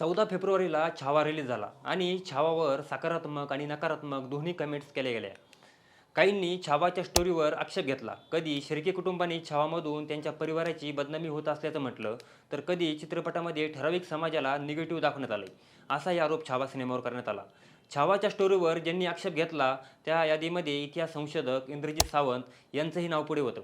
चौदा फेब्रुवारीला छावा रिलीज झाला आणि छावावर सकारात्मक आणि नकारात्मक दोन्ही कमेंट्स केल्या गेल्या. काहींनी छावाच्या स्टोरीवर आक्षेप घेतला. कधी शिर्के कुटुंबाने छावामधून त्यांच्या परिवाराची बदनामी होत असल्याचं म्हटलं तर कधी चित्रपटामध्ये ठराविक समाजाला निगेटिव्ह दाखवण्यात आले असाही आरोप छावा सिनेमावर करण्यात आला. छावाच्या स्टोरीवर ज्यांनी आक्षेप घेतला त्या यादीमध्ये इतिहास संशोधक इंद्रजित सावंत यांचंही नाव पुढे होतं.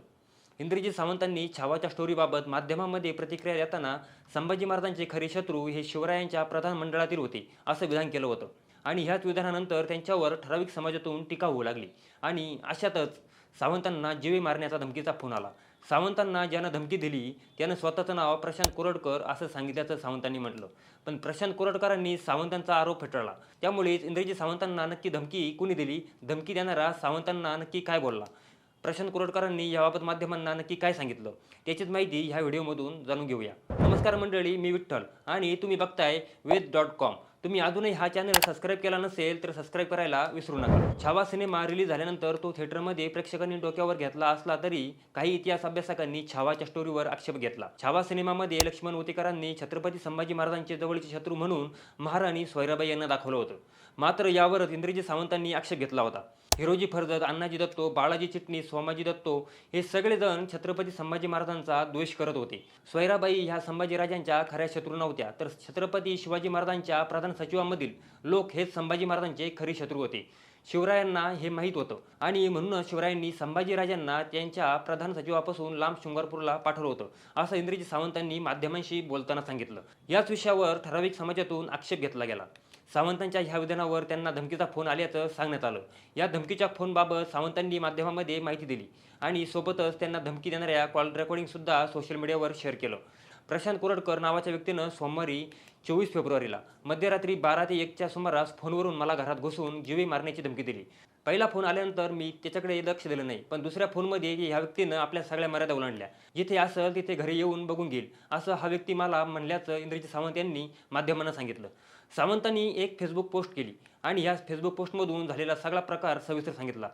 इंद्रजित सावंतांनी छावाच्या स्टोरीबाबत माध्यमांमध्ये प्रतिक्रिया देताना संभाजी महाराजांचे खरे शत्रू हे शिवरायांच्या प्रधानमंडळातील होते असं विधान केलं होतं. आणि ह्याच विधानानंतर त्यांच्यावर ठराविक समाजातून टीका होऊ लागली. आणि अशातच सावंतांना जीवे मारण्याचा धमकीचा फोन आला. सावंतांना ज्यानं धमकी दिली त्यानं स्वतःचं नाव प्रशांत कोरडकर असं सांगितल्याचं सावंतांनी म्हटलं. पण प्रशांत कोरडकरांनी सावंतांचा आरोप फेटाळला. त्यामुळेच इंद्रजी सावंतांना नक्की धमकी कुणी दिली? धमकी देणारा सावंतांना नक्की काय बोलला? प्रशांत कुरोडकरांनी याबाबत माध्यमांना नक्की काय सांगितलं त्याचीच माहिती ह्या व्हिडिओमधून जाणून घेऊया. नमस्कार मंडळी मी विठ्ठल आणि तुम्ही बघताय वेद डॉट कॉम. तुम्ही अजूनही हा चॅनल सबस्क्राईब केला नसेल तर सबस्क्राईब करायला विसरू नका. छावा सिनेमा रिलीज झाल्यानंतर तो थिएटरमध्ये प्रेक्षकांनी डोक्यावर घेतला असला तरी काही इतिहास अभ्यासकांनी छावाच्या स्टोरीवर आक्षेप घेतला. छावा सिनेमामध्ये लक्ष्मण उतेकरांनी छत्रपती संभाजी महाराजांचे जवळचे शत्रू म्हणून महाराणी स्वैराबाई यांना दाखवलं होतं. मात्र यावरच इंद्रजी सावंतांनी आक्षेप घेतला होता. हिरोजी फर्जद अण्णाजी दत्तो बाळाजी चिटणीस सोमाजी दत्तो हे सगळेजण छत्रपती संभाजी महाराजांचा द्वेष करत होते. स्वैराबाई ह्या संभाजीराजांच्या खऱ्या शत्रू नव्हत्या तर छत्रपती शिवाजी महाराजांच्या प्रधान सचिवांमधील लोक हेच संभाजी महाराजांचे खरे शत्रू होते. शिवरायांना हे माहीत होतं. आणि म्हणूनच शिवरायांनी संभाजीराजांना त्यांच्या प्रधान सचिवापासून लांब शृंगारपूरला पाठवलं होतं असं इंद्रजी सावंतांनी माध्यमांशी बोलताना सांगितलं. याच विषयावर ठराविक समाजातून आक्षेप घेतला गेला. सावंतांच्या ह्या विधानावर त्यांना धमकीचा फोन आल्याचं सांगण्यात आलं. या धमकीच्या फोनबाबत सावंतांनी माध्यमामध्ये माहिती दिली आणि सोबतच त्यांना धमकी देणाऱ्या कॉल रेकॉर्डिंगसुद्धा सोशल मीडियावर शेअर केलं. प्रशांत कोरडकर नावाच्या व्यक्तीनं सोमवारी चोवीस फेब्रुवारीला मध्यरात्री बारा ते एकच्या सुमारास फोनवरून मला घरात घुसून जीवे मारण्याची धमकी दिली. पहिला फोन आल्यानंतर मी त्याच्याकडे लक्ष दिलं नाही पण दुसऱ्या फोनमध्ये ह्या व्यक्तीनं आपल्या सगळ्या मर्यादा ओलांडल्या. जिथे असं तिथे घरी येऊन बघून घेईल असं हा व्यक्ती मला म्हणल्याचं इंद्रजित सावंत यांनी माध्यमांना सांगितलं. सावंतांनी एक फेसबुक पोस्ट केली आणि ह्या फेसबुक पोस्टमधून झालेला सगळा प्रकार सविस्तर सांगितला.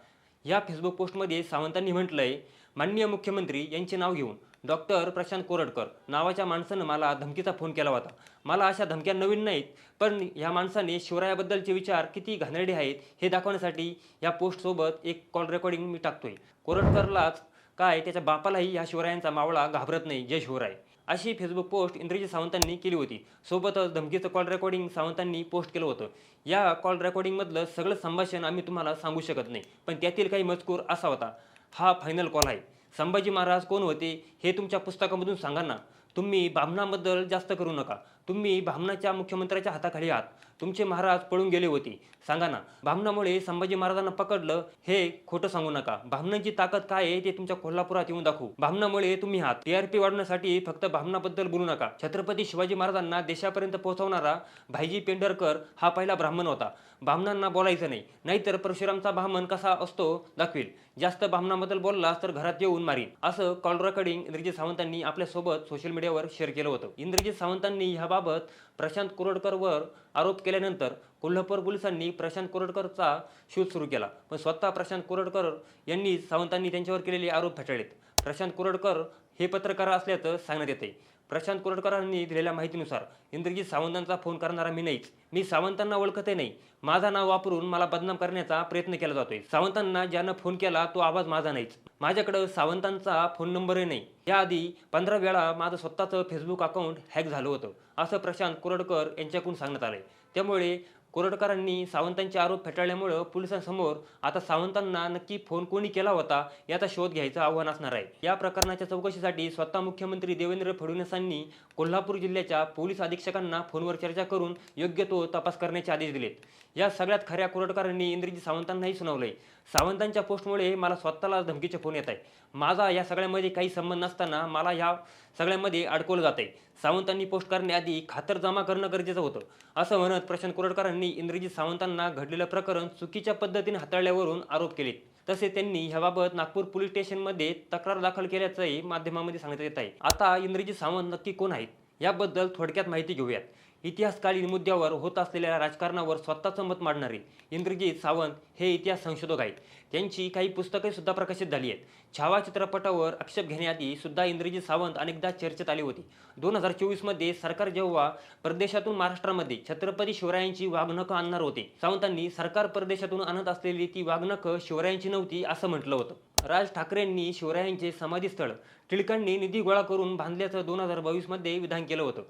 या फेसबुक पोस्टमध्ये सावंतांनी म्हटलंय माननीय मुख्यमंत्री यांचे नाव घेऊन डॉक्टर प्रशांत कोरडकर नावाच्या माणसानं मला धमकीचा फोन केला होता. मला अशा धमक्या नवीन नाहीत पण या माणसाने शिवरायाबद्दलचे विचार किती घाणेरडे आहेत हे दाखवण्यासाठी या पोस्टसोबत एक कॉल रेकॉर्डिंग मी टाकतोय. कोरडकरलाच काय त्याच्या बापालाही या शिवरायांचा मावळा घाबरत नाही. जय शिवराय. अशी फेसबुक पोस्ट इंद्रजी सावंतांनी केली होती. सोबतच धमकीचं कॉल रेकॉर्डिंग सावंतांनी पोस्ट केलं होतं. या कॉल रेकॉर्डिंगमधलं सगळं संभाषण आम्ही तुम्हाला सांगू शकत नाही पण त्यातील काही मजकूर असा होता हा फायनल कॉल आहे. संभाजी महाराज कोण होते हे तुमच्या पुस्तकामधून सांगा ना. तुम्ही बामणाबद्दल जास्त करू नका. तुम्ही भामनाच्या मुख्यमंत्र्याच्या हाताखाली आहात. तुमचे महाराज पळून गेले होते. सांगा ना भामनामुळे संभाजी महाराजांना पकडलं हे खोटं सांगू नका. भामनांची ताकद काय आहे ते तुमच्या कोल्हापुरात येऊन दाखवू. भामनामुळे तुम्ही आहात. टीआरपी वाढवण्यासाठी फक्त भामनाबद्दल बोलू नका. छत्रपती शिवाजी महाराजांना देशापर्यंत पोहोचवणारा भाईजी पेंढरकर हा पहिला ब्राह्मण होता. बामणांना बोलायचं नाही. नाहीतर परशुरामचा ब्राह्मण कसा असतो दाखवेल. जास्त बामणाबद्दल बोललास तर घरात येऊन मारीन. असं कॉल रेकॉर्डिंग इंद्रजित सावंतांनी आपल्यासोबत सोशल मीडियावर शेअर केलं होतं. इंद्रजित सावंतांनी याबाबत प्रशांत कोरडकरवर आरोप केल्यानंतर कोल्हापूर पोलिसांनी प्रशांत कोरडकरचा शोध सुरू केला. पण स्वतः प्रशांत कोरडकर यांनी सावंतांनी त्यांच्यावर केलेले आरोप फेटाळलेत प्रशांत कोरडकर हे पत्रकार असल्याचं सांगण्यात येते प्रशांत कोरडकरांनी दिलेल्या माहितीनुसार इंद्रजित सावंतांचा फोन करणारा मी नाहीच. मी सावंतांना ओळखतही नाही. माझा नाव वापरून मला बदनाम करण्याचा प्रयत्न केला जातोय. सावंतांना ज्यानं फोन केला तो आवाज माझा नाहीच. माझ्याकडं सावंतांचा फोन नंबरही नाही. याआधी पंधरा वेळा माझं स्वतःचं फेसबुक अकाउंट हॅक झालं होतं असं प्रशांत कोरडकर यांच्याकडून सांगण्यात आलंय. त्यामुळे कोरडकरांनी सावंतांचे आरोप फेटाळल्यामुळं पोलिसांसमोर आता सावंतांना नक्की फोन कोणी केला होता याचा शोध घ्यायचं आव्हान असणार आहे. या प्रकरणाच्या चौकशीसाठी स्वतः मुख्यमंत्री देवेंद्र फडणवीसांनी कोल्हापूर जिल्ह्याच्या पोलीस अधीक्षकांना फोनवर चर्चा करून योग्य तो तपास करण्याचे आदेश दिलेत. या सगळ्यात खऱ्या कोरडकरांनी इंद्रजी सावंतांनाही सुनावलंय. सावंतांच्या पोस्टमुळे मला स्वतःला धमकीचे फोन येत आहे माझा या सगळ्यामध्ये काही संबंध नसताना मला ह्या सगळ्यामध्ये अडकवलं जात आहे सावंतांनी पोस्ट करण्याआधी खातर जमा करणं गरजेचं होतं. असं म्हणत प्रशांत कोरडकरांनी इंद्रजित सावंतांना घडलेलं प्रकरण चुकीच्या पद्धतीने हाताळल्यावरून आरोप केले तसे त्यांनी ह्याबाबत नागपूर पोलीस स्टेशनमध्ये तक्रार दाखल केल्याचंही माध्यमामध्ये सांगण्यात येत आहे. आता इंद्रजित सावंत नक्की कोण आहेत? याबद्दल थोडक्यात माहिती घेऊयात. इतिहासकालीन मुद्द्यावर होत असलेल्या राजकारणावर स्वतःचं मत मांडणारे इंद्रजीत सावंत हे इतिहास संशोधक आहेत. त्यांची काही पुस्तके सुद्धा प्रकाशित झाली आहेत. छावा चित्रपटावर आक्षेप घेण्याआधी सुद्धा इंद्रजीत सावंत अनेकदा चर्चेत आली होती. दोन हजार चोवीसमध्ये सरकार जेव्हा परदेशातून महाराष्ट्रामध्ये छत्रपती शिवरायांची वाघनखं आणणार होते सावंतांनी सरकार परदेशातून आणत असलेली ती वाघनखं शिवरायांची नव्हती असं म्हटलं होतं. राज ठाकरेंनी शिवरायांचे समाधीस्थळ टिळकांनी निधी गोळा करून बांधल्याचं दोन हजार बावीसमध्ये विधान केलं होतं.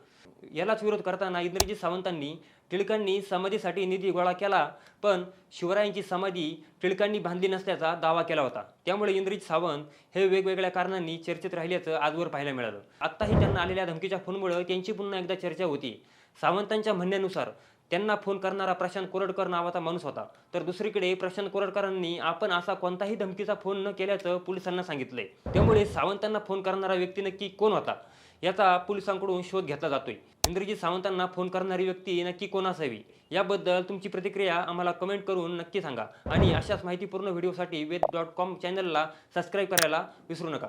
यालाच विरोध करताना इंद्रजित सावंतांनी टिळकांनी समाधीसाठी निधी गोळा केला पण शिवरायांची समाधी टिळकांनी बांधली नसल्याचा दावा केला होता. त्यामुळे इंद्रजित सावंत हे वेगवेगळ्या कारणांनी चर्चेत राहिल्याचं आजवर पाहायला मिळालं. आत्ताही त्यांना आलेल्या धमकीच्या फोनमुळे त्यांची पुन्हा एकदा चर्चा होती. सावंतांच्या म्हणण्यानुसार त्यांना फोन करणारा प्रशांत कोरडकर नावाचा माणूस होता. तर दुसरीकडे प्रशांत कोरडकरांनी आपण असा कोणताही धमकीचा फोन न केल्याचं पोलिसांना सांगितलंय. त्यामुळे सावंतांना फोन करणारा व्यक्ती नक्की कोण होता? याचा पोलिसांकडून शोध घेतला जातोय. इंद्रजीत सावंतांना फोन करणारी व्यक्ती नक्की कोण असावी? याबद्दल तुमची प्रतिक्रिया आम्हाला कमेंट करून नक्की सांगा. आणि अशाच माहितीपूर्ण व्हिडिओसाठी वेद डॉट कॉम चॅनलला सबस्क्राईब करायला विसरू नका.